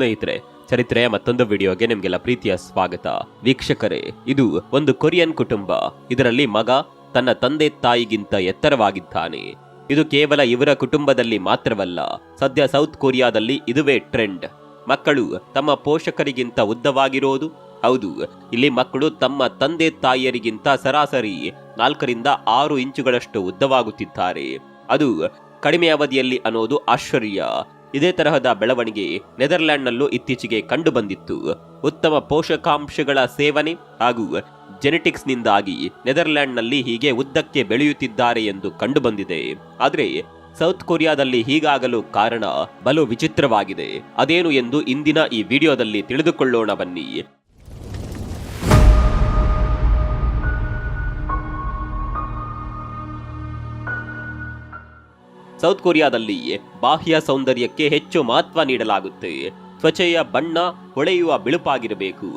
ಸ್ನೇಹಿತರೆ ಚರಿತ್ರೆಯ ಮತ್ತೊಂದು ವಿಡಿಯೋಗೆ ನಿಮ್ಗೆಲ್ಲ ಪ್ರೀತಿಯ ಸ್ವಾಗತ. ವೀಕ್ಷಕರೇ, ಇದು ಒಂದು ಕೊರಿಯನ್ ಕುಟುಂಬ. ಇದರಲ್ಲಿ ಮಗ ತನ್ನ ತಂದೆ ತಾಯಿಗಿಂತ ಎತ್ತರವಾಗಿದ್ದಾನೆ. ಇದು ಕೇವಲ ಇವರ ಕುಟುಂಬದಲ್ಲಿ ಮಾತ್ರವಲ್ಲ, ಸದ್ಯ ಸೌತ್ ಕೊರಿಯಾದಲ್ಲಿ ಇದುವೇ ಟ್ರೆಂಡ್. ಮಕ್ಕಳು ತಮ್ಮ ಪೋಷಕರಿಗಿಂತ ಉದ್ದವಾಗಿರೋದು? ಹೌದು, ಇಲ್ಲಿ ಮಕ್ಕಳು ತಮ್ಮ ತಂದೆ ತಾಯಿಯರಿಗಿಂತ ಸರಾಸರಿ ನಾಲ್ಕರಿಂದ ಆರು ಇಂಚುಗಳಷ್ಟು ಉದ್ದವಾಗುತ್ತಿದ್ದಾರೆ. ಅದು ಕಡಿಮೆ ಅವಧಿಯಲ್ಲಿ ಅನ್ನೋದು ಆಶ್ಚರ್ಯ. ಇದೇ ತರಹದ ಬೆಳವಣಿಗೆ ನೆದರ್ಲ್ಯಾಂಡ್ನಲ್ಲೂ ಇತ್ತೀಚೆಗೆ ಕಂಡುಬಂದಿತ್ತು. ಉತ್ತಮ ಪೋಷಕಾಂಶಗಳ ಸೇವನೆ ಹಾಗೂ ಜೆನೆಟಿಕ್ಸ್ನಿಂದಾಗಿ ನೆದರ್ಲ್ಯಾಂಡ್ನಲ್ಲಿ ಹೀಗೆ ಉದ್ದಕ್ಕೆ ಬೆಳೆಯುತ್ತಿದ್ದಾರೆ ಎಂದು ಕಂಡುಬಂದಿದೆ. ಆದರೆ ಸೌತ್ ಕೊರಿಯಾದಲ್ಲಿ ಹೀಗಾಗಲು ಕಾರಣ ಬಲು ವಿಚಿತ್ರವಾಗಿದೆ. ಅದೇನು ಎಂದು ಇಂದಿನ ಈ ವಿಡಿಯೋದಲ್ಲಿ ತಿಳಿದುಕೊಳ್ಳೋಣ ಬನ್ನಿ. ಸೌತ್ ಕೊರಿಯಾದಲ್ಲಿ ಬಾಹ್ಯ ಸೌಂದರ್ಯಕ್ಕೆ ಹೆಚ್ಚು ಮಹತ್ವ ನೀಡಲಾಗುತ್ತೆ. ತ್ವಚೆಯ ಬಣ್ಣ ಹೊಳೆಯುವ ಬಿಳುಪಾಗಿರಬೇಕು.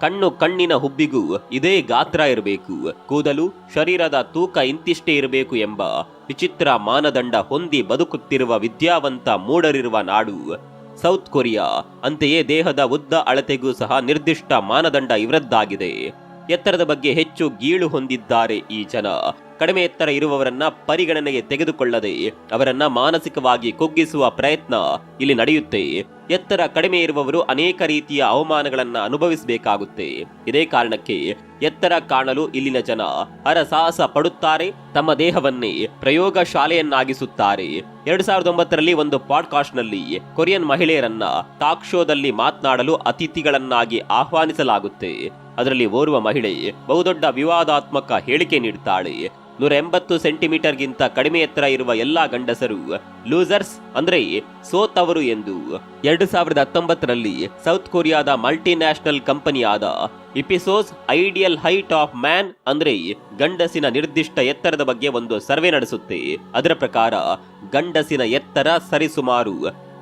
ಕಣ್ಣು ಕಣ್ಣಿನ ಹುಬ್ಬಿಗೂ ಇದೇ ಗಾತ್ರ ಇರಬೇಕು. ಕೂದಲು ಶರೀರದ ತೂಕ ಇಂತಿಷ್ಟೇ ಇರಬೇಕು ಎಂಬ ವಿಚಿತ್ರ ಮಾನದಂಡ ಹೊಂದಿ ಬದುಕುತ್ತಿರುವ ವಿದ್ಯಾವಂತ ಮೂಡರಿರುವ ನಾಡು ಸೌತ್ ಕೊರಿಯಾ. ಅಂತೆಯೇ ದೇಹದ ಉದ್ದ ಅಳತೆಗೂ ಸಹ ನಿರ್ದಿಷ್ಟ ಮಾನದಂಡ ಇವರದ್ದಾಗಿದೆ. ಎತ್ತರದ ಬಗ್ಗೆ ಹೆಚ್ಚು ಗೀಳು ಹೊಂದಿದ್ದಾರೆ ಈ ಜನ. ಕಡಿಮೆ ಎತ್ತರ ಇರುವವರನ್ನ ಪರಿಗಣನೆಗೆ ತೆಗೆದುಕೊಳ್ಳದೆ ಅವರನ್ನ ಮಾನಸಿಕವಾಗಿ ಕುಗ್ಗಿಸುವ ಪ್ರಯತ್ನ ಇಲ್ಲಿ ನಡೆಯುತ್ತೆ. ಎತ್ತರ ಕಡಿಮೆ ಇರುವವರು ಅನೇಕ ರೀತಿಯ ಅವಮಾನಗಳನ್ನ ಅನುಭವಿಸಬೇಕಾಗುತ್ತೆ. ಇದೇ ಕಾರಣಕ್ಕೆ ಎತ್ತರ ಕಾಣಲು ಇಲ್ಲಿನ ಜನ ಹರಸಾಹಸ ಪಡುತ್ತಾರೆ, ತಮ್ಮ ದೇಹವನ್ನೇ ಪ್ರಯೋಗ ಶಾಲೆಯನ್ನಾಗಿಸುತ್ತಾರೆ ಎರಡ್ ಸಾವಿರದ ಒಂಬತ್ತರಲ್ಲಿ ಒಂದು ಪಾಡ್ಕಾಸ್ಟ್ನಲ್ಲಿ ಕೊರಿಯನ್ ಮಹಿಳೆಯರನ್ನ ಟಾಕ್ ಶೋದಲ್ಲಿ ಮಾತನಾಡಲು ಅತಿಥಿಗಳನ್ನಾಗಿ ಆಹ್ವಾನಿಸಲಾಗುತ್ತೆ. ಅದರಲ್ಲಿ ಓರ್ವ ಮಹಿಳೆ ಬಹುದೊಡ್ಡ ವಿವಾದಾತ್ಮಕ ಹೇಳಿಕೆ ನೀಡುತ್ತಾಳೆ ನೂರ ಎಂಬತ್ತು ಸೆಂಟಿಮೀಟರ್ಗಿಂತ ಕಡಿಮೆ ಎತ್ತರ ಇರುವ ಎಲ್ಲಾ ಗಂಡಸರು, ಲೂಸರ್ಸ್ ಅಂದ್ರೆ ಸೋತವರು ಎಂದು ಎರಡು ಸಾವಿರದ ಹತ್ತೊಂಬತ್ತರಲ್ಲಿ ಸೌತ್ ಕೊರಿಯಾದ multinational ಕಂಪನಿಯಾದ Ipsos ideal height of man ಅಂದ್ರೆ ಗಂಡಸಿನ ನಿರ್ದಿಷ್ಟ ಎತ್ತರದ ಬಗ್ಗೆ ಒಂದು ಸರ್ವೆ ನಡೆಸುತ್ತೆ. ಅದರ ಪ್ರಕಾರ, ಗಂಡಸಿನ ಎತ್ತರ ಸರಿಸುಮಾರು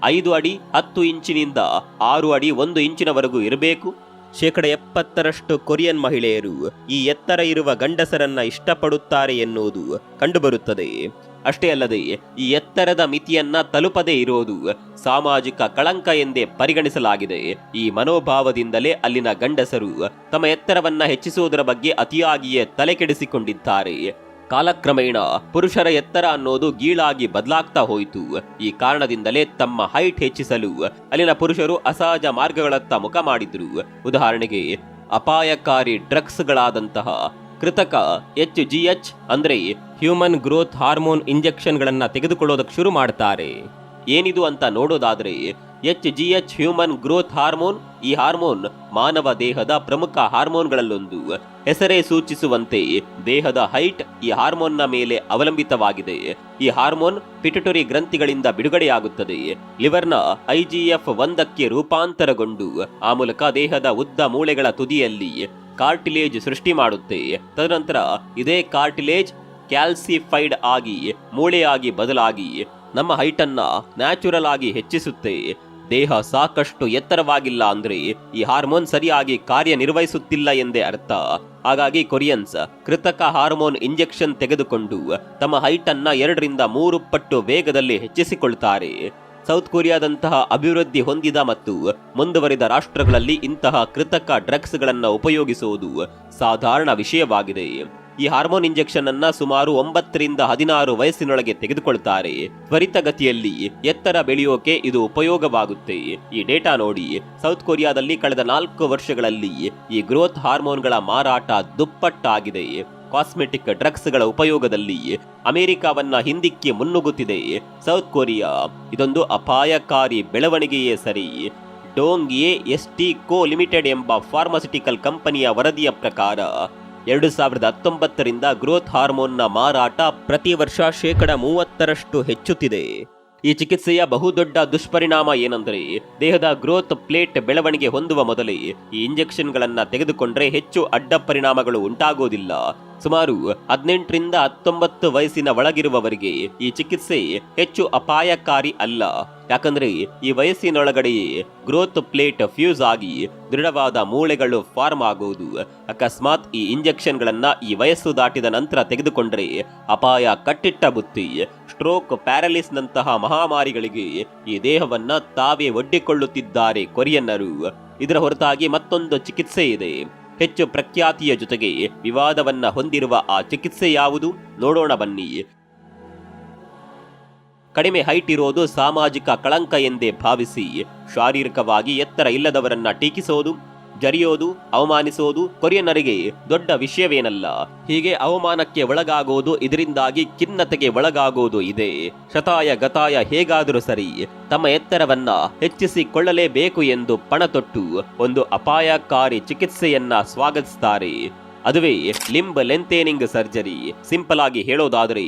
ಐದು ಅಡಿ ಹತ್ತು ಇಂಚಿನಿಂದ ಆರು ಅಡಿ ಒಂದು ಇಂಚಿನವರೆಗೂ ಇರಬೇಕು. ಶೇಕಡ ಎಪ್ಪತ್ತರಷ್ಟು ಕೊರಿಯನ್ ಮಹಿಳೆಯರು ಈ ಎತ್ತರ ಇರುವ ಗಂಡಸರನ್ನ ಇಷ್ಟಪಡುತ್ತಾರೆ ಎನ್ನುವುದು ಕಂಡುಬರುತ್ತದೆ. ಅಷ್ಟೇ ಅಲ್ಲದೆ ಈ ಎತ್ತರದ ಮಿತಿಯನ್ನ ತಲುಪದೇ ಇರೋದು ಸಾಮಾಜಿಕ ಕಳಂಕ ಎಂದೇ ಪರಿಗಣಿಸಲಾಗಿದೆ. ಈ ಮನೋಭಾವದಿಂದಲೇ ಅಲ್ಲಿನ ಗಂಡಸರು ತಮ್ಮ ಎತ್ತರವನ್ನ ಹೆಚ್ಚಿಸುವುದರ ಬಗ್ಗೆ ಅತಿಯಾಗಿಯೇ ತಲೆಕೆಡಿಸಿಕೊಂಡಿದ್ದಾರೆ. ಕಾಲಕ್ರಮೇಣ ಪುರುಷರ ಎತ್ತರ ಅನ್ನೋದು ಗೀಳಾಗಿ ಬದಲಾಗ್ತಾ ಹೋಯಿತು. ಈ ಕಾರಣದಿಂದಲೇ ತಮ್ಮ ಹೈಟ್ ಹೆಚ್ಚಿಸಲು ಅಲ್ಲಿನ ಪುರುಷರು ಅಸಹಜ ಮಾರ್ಗಗಳತ್ತ ಮುಖ ಮಾಡಿದ್ರು. ಉದಾಹರಣೆಗೆ, ಅಪಾಯಕಾರಿ ಡ್ರಗ್ಸ್ಗಳಾದಂತಹ ಕೃತಕ ಎಚ್ ಜಿ ಎಚ್ ಅಂದ್ರೆ ಹ್ಯೂಮನ್ ಗ್ರೋತ್ ಹಾರ್ಮೋನ್ ಇಂಜೆಕ್ಷನ್ಗಳನ್ನ ತೆಗೆದುಕೊಳ್ಳೋದಕ್ಕೆ ಶುರು ಮಾಡ್ತಾರೆ. ಏನಿದು ಅಂತ ನೋಡೋದಾದ್ರೆ H G H human growth hormone ಈ ಹಾರ್ಮೋನ್ ಮಾನವ ದೇಹದ ಪ್ರಮುಖ ಹಾರ್ಮೋನ್ಗಳಲ್ಲೊಂದು ಹೆಸರೇ ಸೂಚಿಸುವಂತೆ ದೇಹದ ಹೈಟ್ ಈ ಹಾರ್ಮೋನ್ನ ಮೇಲೆ ಅವಲಂಬಿತವಾಗಿದೆ. ಈ ಹಾರ್ಮೋನ್ ಪಿಟುಟರಿ ಗ್ರಂಥಿಗಳಿಂದ ಬಿಡುಗಡೆಯಾಗುತ್ತದೆ. ಲಿವರ್ನ ಐಜಿಎಫ್ ಒಂದಕ್ಕೆ ರೂಪಾಂತರಗೊಂಡು, ಆ ಮೂಲಕ ದೇಹದ ಉದ್ದ ಮೂಳೆಗಳ ತುದಿಯಲ್ಲಿ ಕಾರ್ಟಿಲೇಜ್ ಸೃಷ್ಟಿ ಮಾಡುತ್ತೆ. ತದನಂತರ ಇದೇ ಕಾರ್ಟಿಲೇಜ್ ಕ್ಯಾಲ್ಸಿಫೈಡ್ ಆಗಿ, ಮೂಳೆಯಾಗಿ ಬದಲಾಗಿ ನಮ್ಮ ಹೈಟನ್ನ ನ್ಯಾಚುರಲ್ ಆಗಿ ಹೆಚ್ಚಿಸುತ್ತೆ. ದೇಹ ಸಾಕಷ್ಟು ಎತ್ತರವಾಗಿಲ್ಲ ಅಂದ್ರೆ ಈ ಹಾರ್ಮೋನ್ ಸರಿಯಾಗಿ ಕಾರ್ಯನಿರ್ವಹಿಸುತ್ತಿಲ್ಲ ಎಂದೇ ಅರ್ಥ. ಹಾಗಾಗಿ ಕೊರಿಯನ್ಸ್ ಕೃತಕ ಹಾರ್ಮೋನ್ ಇಂಜೆಕ್ಷನ್ ತೆಗೆದುಕೊಂಡು ತಮ್ಮ ಹೈಟ್ ಅನ್ನ ಎರಡರಿಂದ ಮೂರು ಪಟ್ಟು ವೇಗದಲ್ಲಿ ಹೆಚ್ಚಿಸಿಕೊಳ್ತಾರೆ. ಸೌತ್ ಕೊರಿಯಾದಂತಹ ಅಭಿವೃದ್ಧಿ ಹೊಂದಿದ ಮತ್ತು ಮುಂದುವರಿದ ರಾಷ್ಟ್ರಗಳಲ್ಲಿ ಇಂತಹ ಕೃತಕ ಡ್ರಗ್ಸ್ಗಳನ್ನು ಉಪಯೋಗಿಸುವುದು ಸಾಧಾರಣ ವಿಷಯವಾಗಿದೆ. ಈ ಹಾರ್ಮೋನ್ ಇಂಜೆಕ್ಷನ್ ಅನ್ನ ಸುಮಾರು ಒಂಬತ್ತರಿಂದ ಹದಿನಾರು ವಯಸ್ಸಿನೊಳಗೆ ತೆಗೆದುಕೊಳ್ತಾರೆ. ತ್ವರಿತಗತಿಯಲ್ಲಿ ಎತ್ತರ ಬೆಳೆಯೋಕೆ ಇದು ಉಪಯೋಗವಾಗುತ್ತೆ. ಈ ಡೇಟಾ ನೋಡಿ, ಸೌತ್ ಕೊರಿಯಾದಲ್ಲಿ ಕಳೆದ ನಾಲ್ಕು ವರ್ಷಗಳಲ್ಲಿ ಈ ಗ್ರೋತ್ ಹಾರ್ಮೋನ್ಗಳ ಮಾರಾಟ ದುಪ್ಪಟ್ಟಾಗಿದೆ. ಕಾಸ್ಮೆಟಿಕ್ ಡ್ರಗ್ಸ್ಗಳ ಉಪಯೋಗದಲ್ಲಿ ಅಮೆರಿಕಾವನ್ನ ಹಿಂದಿಕ್ಕಿ ಮುನ್ನುಗ್ಗುತ್ತಿದೆ. ಸೌತ್ ಕೊರಿಯಾ ಇದೊಂದು ಅಪಾಯಕಾರಿ ಬೆಳವಣಿಗೆಯೇ ಸರಿ. Dong A S T co limited ಎಂಬ ಫಾರ್ಮಾಸಿಟಿಕಲ್ ಕಂಪನಿಯ ವರದಿಯ ಪ್ರಕಾರ ಎರಡು ಸಾವಿರದ ಹತ್ತೊಂಬತ್ತರಿಂದ ಗ್ರೋತ್ ಹಾರ್ಮೋನ್ನ ಮಾರಾಟ ಪ್ರತಿ ವರ್ಷ ಶೇಕಡ ಮೂವತ್ತರಷ್ಟು ಹೆಚ್ಚುತ್ತಿದೆ. ಈ ಚಿಕಿತ್ಸೆಯ ಬಹುದೊಡ್ಡ ದುಷ್ಪರಿಣಾಮ ಏನೆಂದರೆ, ದೇಹದ ಗ್ರೋತ್ ಪ್ಲೇಟ್ ಬೆಳವಣಿಗೆ ಹೊಂದುವ ಮೊದಲೇ ಈ ಇಂಜೆಕ್ಷನ್ಗಳನ್ನು ತೆಗೆದುಕೊಂಡ್ರೆ ಹೆಚ್ಚು ಅಡ್ಡ ಪರಿಣಾಮಗಳು ಉಂಟಾಗೋದಿಲ್ಲ. ಸುಮಾರು ಹದಿನೆಂಟರಿಂದ ಹತ್ತೊಂಬತ್ತು ವಯಸ್ಸಿನ ಒಳಗಿರುವವರಿಗೆ ಈ ಚಿಕಿತ್ಸೆ ಹೆಚ್ಚು ಅಪಾಯಕಾರಿ ಅಲ್ಲ. ಯಾಕಂದ್ರೆ ಈ ವಯಸ್ಸಿನೊಳಗಡೆಯೇ ಗ್ರೋತ್ ಪ್ಲೇಟ್ ಫ್ಯೂಸ್ ಆಗಿ ದೃಢವಾದ ಮೂಳೆಗಳು ಫಾರ್ಮ್ ಆಗುವುದು. ಅಕಸ್ಮಾತ್ ಈ ಇಂಜೆಕ್ಷನ್ಗಳನ್ನ ಈ ವಯಸ್ಸು ದಾಟಿದ ನಂತರ ತೆಗೆದುಕೊಂಡ್ರೆ ಅಪಾಯ ಕಟ್ಟಿಟ್ಟ ಬುತ್ತಿ. ಸ್ಟ್ರೋಕ್ ಪ್ಯಾರಲಿಸ್ನಂತಹ ಮಹಾಮಾರಿಗಳಿಗೆ ಈ ದೇಹವನ್ನ ತಾವೇ ಒಡ್ಡಿಕೊಳ್ಳುತ್ತಿದ್ದಾರೆ, ಕೊರಿಯನ್ನರು. ಇದರ ಹೊರತಾಗಿ ಮತ್ತೊಂದು ಚಿಕಿತ್ಸೆ ಇದೆ. ಹೆಚ್ಚು ಪ್ರಖ್ಯಾತಿಯ ಜೊತೆಗೆ ವಿವಾದವನ್ನ ಹೊಂದಿರುವ ಆ ಚಿಕಿತ್ಸೆ ಯಾವುದು? ನೋಡೋಣ ಬನ್ನಿ. ಕಡಿಮೆ ಹೈಟ್ ಇರೋದು ಸಾಮಾಜಿಕ ಕಳಂಕ ಎಂದೇ ಭಾವಿಸಿ ಶಾರೀರಿಕವಾಗಿ ಎತ್ತರ ಇಲ್ಲದವರನ್ನ ಟೀಕಿಸೋದು. ಜರಿಯೋದು, ಅವಮಾನಿಸೋದು ಕೊರಿಯನ್ನರಿಗೆ ದೊಡ್ಡ ವಿಷಯವೇನಲ್ಲ. ಹೀಗೆ ಅವಮಾನಕ್ಕೆ ಒಳಗಾಗೋದು ಇದರಿಂದಾಗಿ ಖಿನ್ನತೆಗೆ ಒಳಗಾಗೋದು ಇದೆ. ಶತಾಯ, ಗತಾಯ ಹೇಗಾದರೂ ಸರಿ, ತಮ್ಮ ಎತ್ತರವನ್ನ ಹೆಚ್ಚಿಸಿಕೊಳ್ಳಲೇಬೇಕು ಎಂದು ಪಣತೊಟ್ಟು ಒಂದು ಅಪಾಯಕಾರಿ ಚಿಕಿತ್ಸೆಯನ್ನ ಸ್ವಾಗತಿಸ್ತಾರೆ. ಅದುವೇ ಲಿಂಬ್ ಲೆಂತೇನಿಂಗ್ ಸರ್ಜರಿ. ಸಿಂಪಲ್ ಆಗಿ ಹೇಳೋದಾದರೆ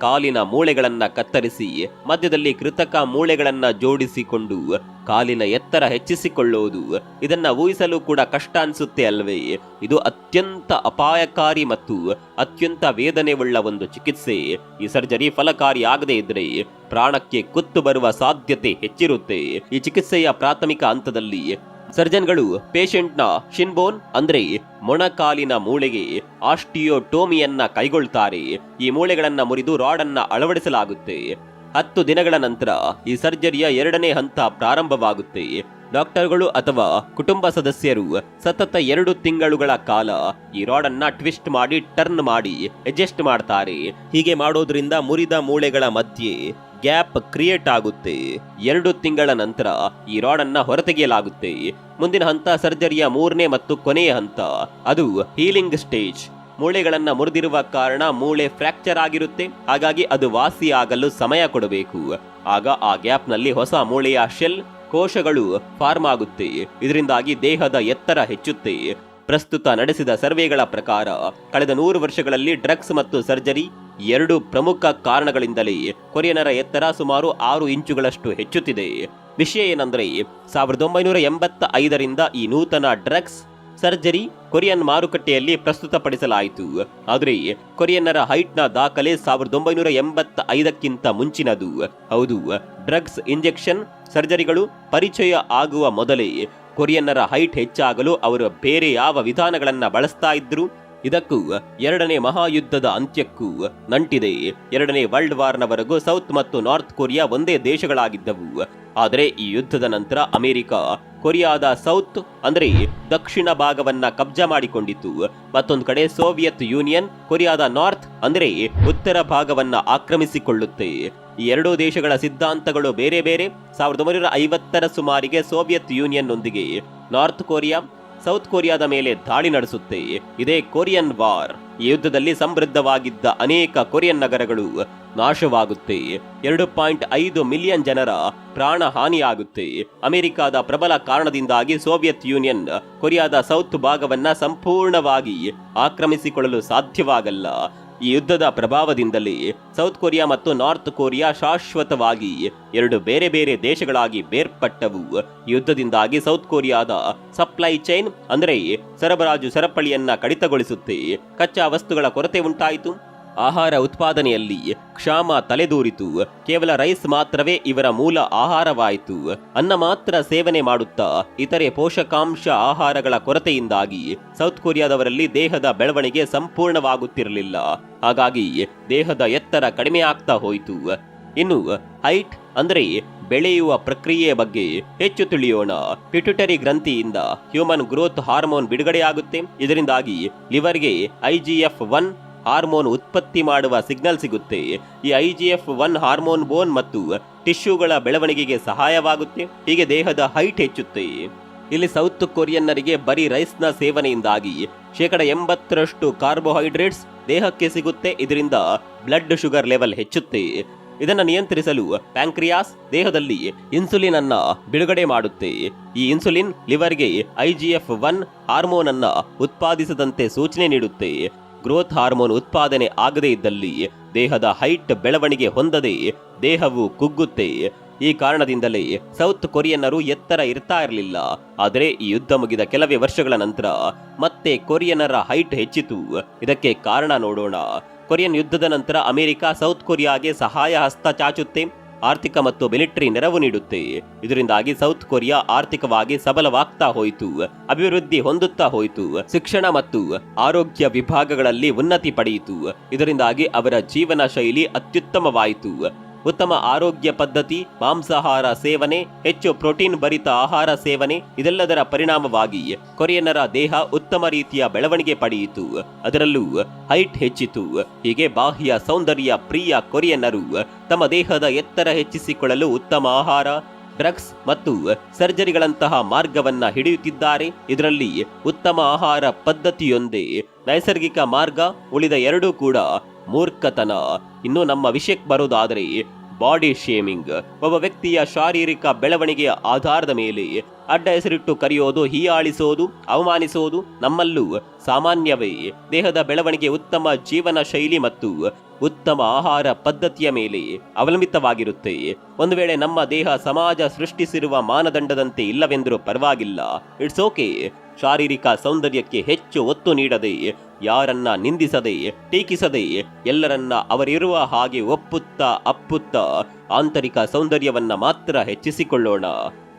ಕಾಲಿನ ಮೂಳೆಗಳನ್ನ ಕತ್ತರಿಸಿ, ಮಧ್ಯದಲ್ಲಿ ಕೃತಕ ಮೂಳೆಗಳನ್ನ ಜೋಡಿಸಿಕೊಂಡು ಕಾಲಿನ ಎತ್ತರ ಹೆಚ್ಚಿಸಿಕೊಳ್ಳುವುದು. ಇದನ್ನ ಊಹಿಸಲು ಕೂಡ ಕಷ್ಟ ಅನ್ಸುತ್ತೆ ಅಲ್ವೇ. ಇದು ಅತ್ಯಂತ ಅಪಾಯಕಾರಿ ಮತ್ತು ಅತ್ಯಂತ ವೇದನೆಯುಳ್ಳ ಒಂದು ಚಿಕಿತ್ಸೆ. ಈ ಸರ್ಜರಿ ಫಲಕಾರಿ ಆಗದೇ ಇದ್ರೆ ಪ್ರಾಣಕ್ಕೆ ಕುತ್ತು ಬರುವ ಸಾಧ್ಯತೆ ಹೆಚ್ಚಿರುತ್ತೆ. ಈ ಚಿಕಿತ್ಸೆಯ ಪ್ರಾಥಮಿಕ ಹಂತದಲ್ಲಿ ಸರ್ಜನ್ಗಳು ಪೇಷಂಟ್ನ ಶಿನ್ಬೋನ್, ಅಂದ್ರೆ ಮೊಣಕಾಲಿನ ಮೂಳೆಗೆ ಆಸ್ಟಿಯೋಟೋಮಿಯನ್ನ ಕೈಗೊಳ್ತಾರೆ. ಈ ಮೂಳೆಗಳನ್ನ ಮುರಿದು ರಾಡನ್ನ ಅಳವಡಿಸಲಾಗುತ್ತೆ. ಹತ್ತು ದಿನಗಳ ನಂತರ ಈ ಸರ್ಜರಿಯ ಎರಡನೇ ಹಂತ ಪ್ರಾರಂಭವಾಗುತ್ತೆ. ಡಾಕ್ಟರ್ಗಳು ಅಥವಾ ಕುಟುಂಬ ಸದಸ್ಯರು ಸತತ ಎರಡು ತಿಂಗಳುಗಳ ಕಾಲ ಈ ರಾಡನ್ನ ಟ್ವಿಸ್ಟ್ ಮಾಡಿ ಟರ್ನ್ ಮಾಡಿ ಅಡ್ಜಸ್ಟ್ ಮಾಡ್ತಾರೆ. ಹೀಗೆ ಮಾಡೋದ್ರಿಂದ ಮುರಿದ ಮೂಳೆಗಳ ಮಧ್ಯೆ ಗ್ಯಾಪ್ ಕ್ರಿಯೇಟ್ ಆಗುತ್ತೆ. ಎರಡು ತಿಂಗಳ ನಂತರ ಈ ರಾಡನ್ನ ಹೊರತೆಗೆಯಲಾಗುತ್ತೆ. ಮುಂದಿನ ಹಂತ ಸರ್ಜರಿಯ ಮೂರನೇ ಮತ್ತು ಕೊನೆಯ ಹಂತ. ಅದು ಹೀಲಿಂಗ್ ಸ್ಟೇಜ್. ಮೂಳೆಗಳನ್ನು ಮುರಿದಿರುವ ಕಾರಣ ಮೂಳೆ ಫ್ರಾಕ್ಚರ್ ಆಗಿರುತ್ತೆ. ಹಾಗಾಗಿ ಅದು ವಾಸಿಯಾಗಲು ಸಮಯ ಕೊಡಬೇಕು. ಆಗ ಆ ಗ್ಯಾಪ್ನಲ್ಲಿ ಹೊಸ ಮೂಳೆಯ ಶೆಲ್, ಕೋಶಗಳು ಫಾರ್ಮ್ ಆಗುತ್ತೆ. ಇದರಿಂದಾಗಿ ದೇಹದ ಎತ್ತರ ಹೆಚ್ಚುತ್ತೆ. ಪ್ರಸ್ತುತ ನಡೆಸಿದ ಸರ್ವೆಗಳ ಪ್ರಕಾರ ಕಳೆದ ನೂರು ವರ್ಷಗಳಲ್ಲಿ ಡ್ರಗ್ಸ್ ಮತ್ತು ಸರ್ಜರಿ ಎರಡು ಪ್ರಮುಖ ಕಾರಣಗಳಿಂದಲೇ ಕೊರಿಯನರ ಎತ್ತರ ಸುಮಾರು ಆರು ಇಂಚುಗಳಷ್ಟು ಹೆಚ್ಚುತ್ತಿದೆ. ವಿಷಯ ಏನಂದ್ರೆ, ಸಾವಿರದ ಒಂಬೈನೂರ ಎಂಬತ್ತ ಐದರಿಂದ ಈ ನೂತನ ಡ್ರಗ್ಸ್ ಸರ್ಜರಿ ಕೊರಿಯನ್ ಮಾರುಕಟ್ಟೆಯಲ್ಲಿ ಪ್ರಸ್ತುತಪಡಿಸಲಾಯಿತು. ಆದರೆ, ಕೊರಿಯನ್ನರ ಹೈಟ್ನ ದಾಖಲೆ ಸಾವಿರದ ಒಂಬೈನೂರ ಎಂಬತ್ತ ಐದಕ್ಕಿಂತ ಮುಂಚಿನದು. ಹೌದು, ಡ್ರಗ್ಸ್ ಇಂಜೆಕ್ಷನ್ ಸರ್ಜರಿಗಳು ಪರಿಚಯ ಆಗುವ ಮೊದಲೇ ಕೊರಿಯನ್ನರ ಹೈಟ್ ಹೆಚ್ಚಾಗಲು ಅವರು ಬೇರೆ ಯಾವ ವಿಧಾನಗಳನ್ನು ಬಳಸ್ತಾ ಇದ್ರು? ಇದಕ್ಕೂ ಎರಡನೇ ಮಹಾಯುದ್ಧದ ಅಂತ್ಯಕ್ಕೂ ನಂಟಿದೆ. ಎರಡನೇ ವರ್ಲ್ಡ್ ವಾರ್ನವರೆಗೂ ಸೌತ್ ಮತ್ತು ನಾರ್ತ್ ಕೊರಿಯಾ ಒಂದೇ ದೇಶಗಳಾಗಿದ್ದವು. ಆದರೆ ಈ ಯುದ್ಧದ ನಂತರ ಅಮೆರಿಕ, ಕೊರಿಯಾದ ಸೌತ್, ಅಂದರೆ ದಕ್ಷಿಣ ಭಾಗವನ್ನ ಕಬ್ಜಾ ಮಾಡಿಕೊಂಡಿತು ಮತ್ತೊಂದು ಕಡೆ ಸೋವಿಯತ್ ಯೂನಿಯನ್, ಕೊರಿಯಾದ ನಾರ್ತ್, ಅಂದರೆ ಉತ್ತರ ಭಾಗವನ್ನ ಆಕ್ರಮಿಸಿಕೊಳ್ಳುತ್ತೆ. ಈ ಎರಡೂ ದೇಶಗಳ ಸಿದ್ಧಾಂತಗಳು ಬೇರೆ ಬೇರೆ. ಸಾವಿರದ ಒಂಬೈನೂರ ಐವತ್ತರ ಸುಮಾರಿಗೆ ಸೋವಿಯತ್ ಯೂನಿಯನ್ ನೊಂದಿಗೆ ನಾರ್ತ್ ಕೊರಿಯಾ ಸೌತ್ ಕೊರಿಯಾದ ಮೇಲೆ ದಾಳಿ ನಡೆಸುತ್ತೆ. ಇದೇ ಕೊರಿಯನ್ ವಾರ್. ಯುದ್ಧದಲ್ಲಿ ಸಮೃದ್ಧವಾಗಿದ್ದ ಅನೇಕ ಕೊರಿಯನ್ ನಗರಗಳು ನಾಶವಾಗುತ್ತೆ. ಎರಡು ಪಾಯಿಂಟ್ ಐದು ಮಿಲಿಯನ್ ಜನರ ಪ್ರಾಣ ಹಾನಿಯಾಗುತ್ತೆ. ಅಮೆರಿಕದ ಪ್ರಬಲ ಕಾರಣದಿಂದಾಗಿ ಸೋವಿಯತ್ ಯೂನಿಯನ್ ಕೊರಿಯಾದ ಸೌತ್ ಭಾಗವನ್ನ ಸಂಪೂರ್ಣವಾಗಿ ಆಕ್ರಮಿಸಿಕೊಳ್ಳಲು ಸಾಧ್ಯವಾಗಲ್ಲ. ಈ ಯುದ್ಧದ ಪ್ರಭಾವದಿಂದಲೇ ಸೌತ್ ಕೊರಿಯಾ ಮತ್ತು ನಾರ್ತ್ ಕೊರಿಯಾ ಶಾಶ್ವತವಾಗಿ ಎರಡು ಬೇರೆ ಬೇರೆ ದೇಶಗಳಾಗಿ ಬೇರ್ಪಟ್ಟವು. ಯುದ್ಧದಿಂದಾಗಿ ಸೌತ್ ಕೊರಿಯಾದ ಸಪ್ಲೈ ಚೈನ್, ಅಂದರೆ ಸರಬರಾಜು ಸರಪಳಿಯನ್ನ ಕಡಿತಗೊಳಿಸುತ್ತೆ. ಕಚ್ಚಾ ವಸ್ತುಗಳ ಕೊರತೆ ಉಂಟಾಯಿತು. ಆಹಾರ ಉತ್ಪಾದನೆಯಲ್ಲಿ ಕ್ಷಾಮ ತಲೆದೋರಿತು. ಕೇವಲ ರೈಸ್ ಮಾತ್ರವೇ ಇವರ ಮೂಲ ಆಹಾರವಾಯಿತು. ಅನ್ನ ಮಾತ್ರ ಸೇವನೆ ಮಾಡುತ್ತಾ, ಇತರೆ ಪೋಷಕಾಂಶ ಆಹಾರಗಳ ಕೊರತೆಯಿಂದಾಗಿ ಸೌತ್ ಕೊರಿಯಾದವರಲ್ಲಿ ದೇಹದ ಬೆಳವಣಿಗೆ ಸಂಪೂರ್ಣವಾಗುತ್ತಿರಲಿಲ್ಲ. ಹಾಗಾಗಿ ದೇಹದ ಎತ್ತರ ಕಡಿಮೆ ಆಗ್ತಾ ಹೋಯಿತು. ಇನ್ನು ಹೈಟ್ ಅಂದರೆ ಬೆಳೆಯುವ ಪ್ರಕ್ರಿಯೆ ಬಗ್ಗೆ ಹೆಚ್ಚು ತಿಳಿಯೋಣ. ಪಿಟ್ಯುಟರಿ ಗ್ರಂಥಿಯಿಂದ ಹ್ಯೂಮನ್ ಗ್ರೋತ್ ಹಾರ್ಮೋನ್ ಬಿಡುಗಡೆಯಾಗುತ್ತೆ. ಇದರಿಂದಾಗಿ ಲಿವರ್ಗೆ ಐಜಿಎಫ್ ಒನ್ ಹಾರ್ಮೋನ್ ಉತ್ಪತ್ತಿ ಮಾಡುವ ಸಿಗ್ನಲ್ ಸಿಗುತ್ತೆ. ಈ I G F one hormone bone ಮತ್ತು ಟಿಶ್ಯೂಗಳ ಬೆಳವಣಿಗೆಗೆ ಸಹಾಯವಾಗುತ್ತೆ. ಹೀಗೆ ದೇಹದ ಹೈಟ್ ಹೆಚ್ಚುತ್ತೆ. ಇಲ್ಲಿ ಸೌತ್ ಕೊರಿಯನ್ನರಿಗೆ ಬರೀ ರೈಸ್ನ ಸೇವನೆಯಿಂದಾಗಿ ಶೇಕಡ ಎಂಬತ್ತರಷ್ಟು ಕಾರ್ಬೋಹೈಡ್ರೇಟ್ಸ್ ದೇಹಕ್ಕೆ ಸಿಗುತ್ತೆ. ಇದರಿಂದ ಬ್ಲಡ್ ಶುಗರ್ ಲೆವೆಲ್ ಹೆಚ್ಚುತ್ತೆ. ಇದನ್ನು ನಿಯಂತ್ರಿಸಲು ಪ್ಯಾಂಕ್ರಿಯಾಸ್ ದೇಹದಲ್ಲಿ ಇನ್ಸುಲಿನ್ ಅನ್ನ ಬಿಡುಗಡೆ ಮಾಡುತ್ತೆ. ಈ insulin ಲಿವರ್ಗೆ I G F one hormone ಅನ್ನ ಉತ್ಪಾದಿಸದಂತೆ ಸೂಚನೆ ನೀಡುತ್ತೆ. ಗ್ರೋತ್ ಹಾರ್ಮೋನ್ ಉತ್ಪಾದನೆ ಆಗದೇ ಇದ್ದಲ್ಲಿ ದೇಹದ ಹೈಟ್ ಬೆಳವಣಿಗೆ ಹೊಂದದೆ ದೇಹವು ಕುಗ್ಗುತ್ತೆ. ಈ ಕಾರಣದಿಂದಲೇ ಸೌತ್ ಕೊರಿಯನ್ನರು ಎತ್ತರ ಇರ್ತಾ ಇರಲಿಲ್ಲ. ಆದರೆ ಈ ಯುದ್ಧ ಮುಗಿದ ಕೆಲವೇ ವರ್ಷಗಳ ನಂತರ ಮತ್ತೆ ಕೊರಿಯನ್ನರ ಹೈಟ್ ಹೆಚ್ಚಿತು. ಇದಕ್ಕೆ ಕಾರಣ ನೋಡೋಣ. ಕೊರಿಯನ್ ಯುದ್ಧದ ನಂತರ ಅಮೆರಿಕ, ಸೌತ್ ಕೊರಿಯಾಗೆ ಸಹಾಯ ಹಸ್ತ ಚಾಚುತ್ತೆ. ಆರ್ಥಿಕ ಮತ್ತು ಮಿಲಿಟರಿ ನೆರವು ನೀಡುತ್ತೆ. ಇದರಿಂದಾಗಿ ಸೌತ್ ಕೊರಿಯಾ ಆರ್ಥಿಕವಾಗಿ ಸಬಲವಾಗ್ತಾ ಹೋಯಿತು, ಅಭಿವೃದ್ಧಿ ಹೊಂದುತ್ತಾ ಹೋಯಿತು, ಶಿಕ್ಷಣ ಮತ್ತು ಆರೋಗ್ಯ ವಿಭಾಗಗಳಲ್ಲಿ ಉನ್ನತಿ ಪಡೆಯಿತು. ಇದರಿಂದಾಗಿ ಅವರ ಜೀವನ ಶೈಲಿ ಅತ್ಯುತ್ತಮವಾಯಿತು. ಉತ್ತಮ ಆರೋಗ್ಯ ಪದ್ಧತಿ, ಮಾಂಸಾಹಾರ ಸೇವನೆ, ಹೆಚ್ಚು ಪ್ರೋಟೀನ್ ಭರಿತ ಆಹಾರ ಸೇವನೆ ಇದೆಲ್ಲದರ ಪರಿಣಾಮವಾಗಿ ಕೊರಿಯನ್ನರ ದೇಹ ಉತ್ತಮ ರೀತಿಯ ಬೆಳವಣಿಗೆ ಪಡೆಯಿತು. ಅದರಲ್ಲೂ ಹೈಟ್ ಹೆಚ್ಚಿತು. ಹೀಗೆ ಬಾಹ್ಯ ಸೌಂದರ್ಯ ಪ್ರಿಯ ಕೊರಿಯನ್ನರು ತಮ್ಮ ದೇಹದ ಎತ್ತರ ಹೆಚ್ಚಿಸಿಕೊಳ್ಳಲು ಉತ್ತಮ ಆಹಾರ, ಡ್ರಗ್ಸ್ ಮತ್ತು ಸರ್ಜರಿಗಳಂತಹ ಮಾರ್ಗವನ್ನ ಹಿಡಿಯುತ್ತಿದ್ದಾರೆ. ಇದರಲ್ಲಿ ಉತ್ತಮ ಆಹಾರ ಪದ್ಧತಿಯೊಂದೇ ನೈಸರ್ಗಿಕ ಮಾರ್ಗ ಉಳಿದ ಎರಡೂ ಕೂಡ ಮೂರ್ಖತನ. ಇನ್ನು ನಮ್ಮ ವಿಷಯಕ್ಕೆ ಬರೋದಾದರೆ ಬಾಡಿ ಶೇಮಿಂಗ್ ಒಬ್ಬ ವ್ಯಕ್ತಿಯ ಶಾರೀರಿಕ ಬೆಳವಣಿಗೆಯ ಆಧಾರದ ಮೇಲೆ ಅಡ್ಡ ಹೆಸರಿಟ್ಟು ಕರೆಯೋದು, ಹೀಯಾಳಿಸೋದು, ಅವಮಾನಿಸೋದು ನಮ್ಮಲ್ಲೂ ಸಾಮಾನ್ಯವೇ. ದೇಹದ ಬೆಳವಣಿಗೆ ಉತ್ತಮ ಜೀವನ ಶೈಲಿ ಮತ್ತು ಉತ್ತಮ ಆಹಾರ ಪದ್ಧತಿಯ ಮೇಲೆ ಅವಲಂಬಿತವಾಗಿರುತ್ತೆ. ಒಂದು ವೇಳೆ ನಮ್ಮ ದೇಹ ಸಮಾಜ ಸೃಷ್ಟಿಸಿರುವ ಮಾನದಂಡದಂತೆ ಇಲ್ಲವೆಂದರೂ ಪರವಾಗಿಲ್ಲ. ಇಟ್ಸ್ ಓಕೆ ಶಾರೀರಿಕ ಸೌಂದರ್ಯಕ್ಕೆ ಹೆಚ್ಚು ಒತ್ತು ನೀಡದೆ, ಯಾರನ್ನ ನಿಂದಿಸದೆ, ಟೀಕಿಸದೆ, ಎಲ್ಲರನ್ನ ಅವರಿರುವ ಹಾಗೆ ಒಪ್ಪುತ್ತಾ ಅಪ್ಪುತ್ತ ಆಂತರಿಕ ಸೌಂದರ್ಯವನ್ನ ಮಾತ್ರ ಹೆಚ್ಚಿಸಿಕೊಳ್ಳೋಣ.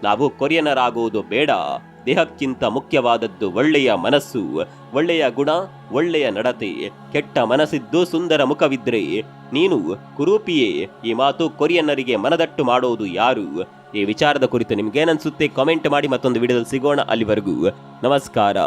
ನಾವು ಕೊರಿಯನರಾಗುವುದು ಬೇಡ. ದೇಹಕ್ಕಿಂತ ಮುಖ್ಯವಾದದ್ದು ಒಳ್ಳೆಯ ಮನಸ್ಸು, ಒಳ್ಳೆಯ ಗುಣ, ಒಳ್ಳೆಯ ನಡತೆ. ಕೆಟ್ಟ ಮನಸ್ಸಿದ್ದು ಸುಂದರ ಮುಖವಿದ್ರೆ ನೀನು ಕುರೂಪಿಯೇ. ಈ ಮಾತು ಕೊರಿಯನ್ನರಿಗೆ ಮನದಟ್ಟು ಮಾಡೋದು ಯಾರು? ಈ ವಿಚಾರದ ಕುರಿತು ನಿಮ್ಗೇನನ್ಸುತ್ತೆ? ಕಾಮೆಂಟ್ ಮಾಡಿ ಮತ್ತೊಂದು ವಿಡಿಯೋದಲ್ಲಿ ಸಿಗೋಣ ಅಲ್ಲಿವರೆಗೂ. ನಮಸ್ಕಾರ.